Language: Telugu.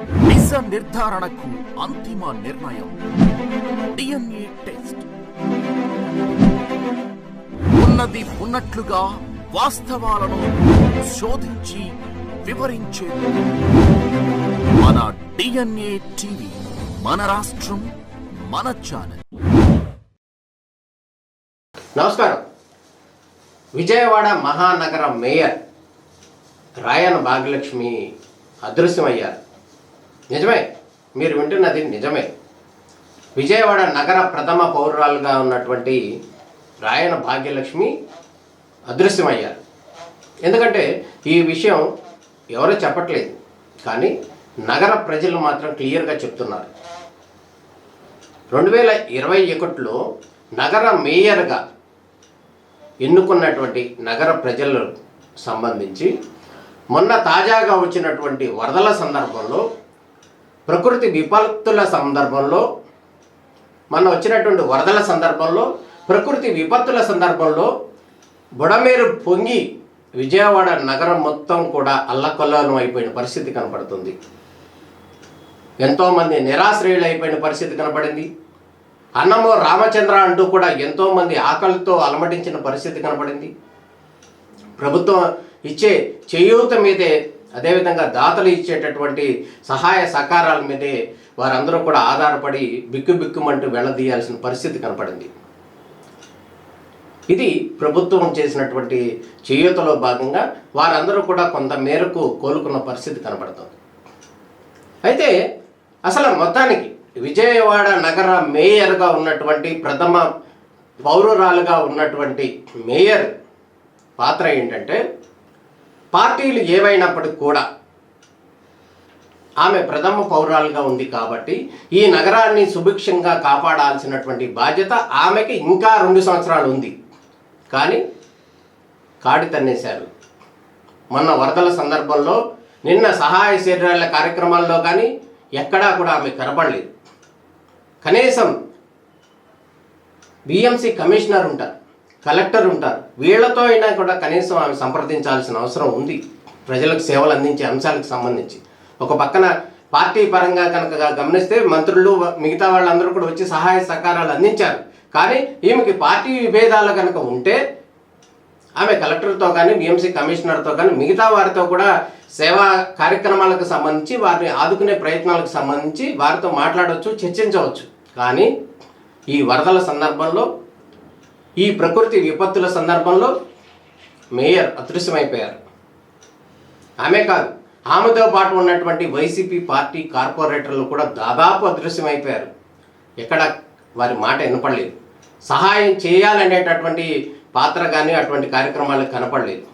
నిజ నిర్ధారణకు అంతిమ నిర్ణయం. DNA test. ఉన్నది ఉన్నట్లుగా వాస్తవాలను శోధించి వివరించే మన డిఎన్ఏ టీవీ మన రాష్ట్రం మన ఛానల్. నమస్కారం. విజయవాడ మహానగర మేయర్ రాయన భాగ్యలక్ష్మి అదృశ్యమయ్యారు. నిజమే. మీరు వింటున్నది నిజమే. విజయవాడ నగర ప్రథమ పౌరురాలుగా ఉన్నటువంటి రాయన భాగ్యలక్ష్మి అదృశ్యమయ్యారు. ఎందుకంటే ఈ విషయం ఎవరూ చెప్పట్లేదు. కానీ నగర ప్రజలు మాత్రం క్లియర్గా చెప్తున్నారు. రెండు వేల ఇరవై ఒకటిలో నగర మేయర్గా ఎన్నుకున్నటువంటి నగర ప్రజలకు సంబంధించి మొన్న తాజాగా వచ్చినటువంటి వరదల సందర్భంలో ప్రకృతి విపత్తుల సందర్భంలో మన వచ్చినటువంటి వరదల సందర్భంలో ప్రకృతి విపత్తుల సందర్భంలో బుడమేరు పొంగి విజయవాడ నగరం మొత్తం కూడా అల్లకొల్లం అయిపోయిన పరిస్థితి కనపడుతుంది. ఎంతోమంది నిరాశ్రయులు అయిపోయిన పరిస్థితి కనపడింది. అన్నమో రామచంద్ర అంటూ కూడా ఎంతోమంది ఆకలితో అలమటించిన పరిస్థితి కనపడింది. ప్రభుత్వం ఇచ్చే చేయూత మీదే అదేవిధంగా దాతలు ఇచ్చేటటువంటి సహాయ సహకారాల మీదే వారందరూ కూడా ఆధారపడి బిక్కు బిక్కుమంటూ వెళ్ళదీయాల్సిన పరిస్థితి కనపడింది. ఇది ప్రభుత్వం చేసినటువంటి చేయూతలో భాగంగా వారందరూ కూడా కొంత మేరకు కోలుకున్న పరిస్థితి కనపడుతుంది. అయితే అసలు మొత్తానికి విజయవాడ నగర మేయర్గా ఉన్నటువంటి ప్రథమ పౌరురాలుగా ఉన్నటువంటి మేయర్ పాత్ర ఏంటంటే పార్టీలు ఏవైనప్పటికి కూడా ఆమె ప్రథమ పౌరాలుగా ఉంది కాబట్టి ఈ నగరాన్ని సుభిక్షంగా కాపాడాల్సినటువంటి బాధ్యత ఆమెకి ఇంకా రెండు సంవత్సరాలు ఉంది. కానీ కాడి తన్నేశారు. మొన్న వరదల సందర్భంలో నిన్న సహాయ శరీరాల కార్యక్రమాల్లో కానీ ఎక్కడా కూడా ఆమె కనపడలేదు కనీసం బిఎంసి కమిషనర్ ఉంటారు. కలెక్టర్ ఉంటారు. వీళ్ళతో అయినా కూడా కనీసం ఆమె సంప్రదించాల్సిన అవసరం ఉంది. ప్రజలకు సేవలు అందించే అంశాలకు సంబంధించి. ఒక పక్కన పార్టీ పరంగా కనుక గమనిస్తే మంత్రులు మిగతా వాళ్ళందరూ కూడా వచ్చి సహాయ సహకారాలు అందించారు. కానీ ఈమెకి పార్టీ విభేదాలు కనుక ఉంటే ఆమె కలెక్టర్తో కానీ బిఎంసీ కమిషనర్తో కానీ మిగతా వారితో కూడా సేవా కార్యక్రమాలకు సంబంధించి వారిని ఆదుకునే ప్రయత్నాలకు సంబంధించి వారితో మాట్లాడవచ్చు చర్చించవచ్చు. కానీ ఈ వరదల సందర్భంలో ఈ ప్రకృతి విపత్తుల సందర్భంలో మేయర్ అదృశ్యమైపోయారు. ఆమె కాదు ఆమెతో పాటు ఉన్నటువంటి వైసీపీ పార్టీ కార్పొరేటర్లు కూడా దాదాపు అదృశ్యమైపోయారు. ఎక్కడ వారి మాట వినపడలేదు సహాయం చేయాలనేటటువంటి పాత్ర కానీ అటువంటి కార్యక్రమాలు కనపడలేదు.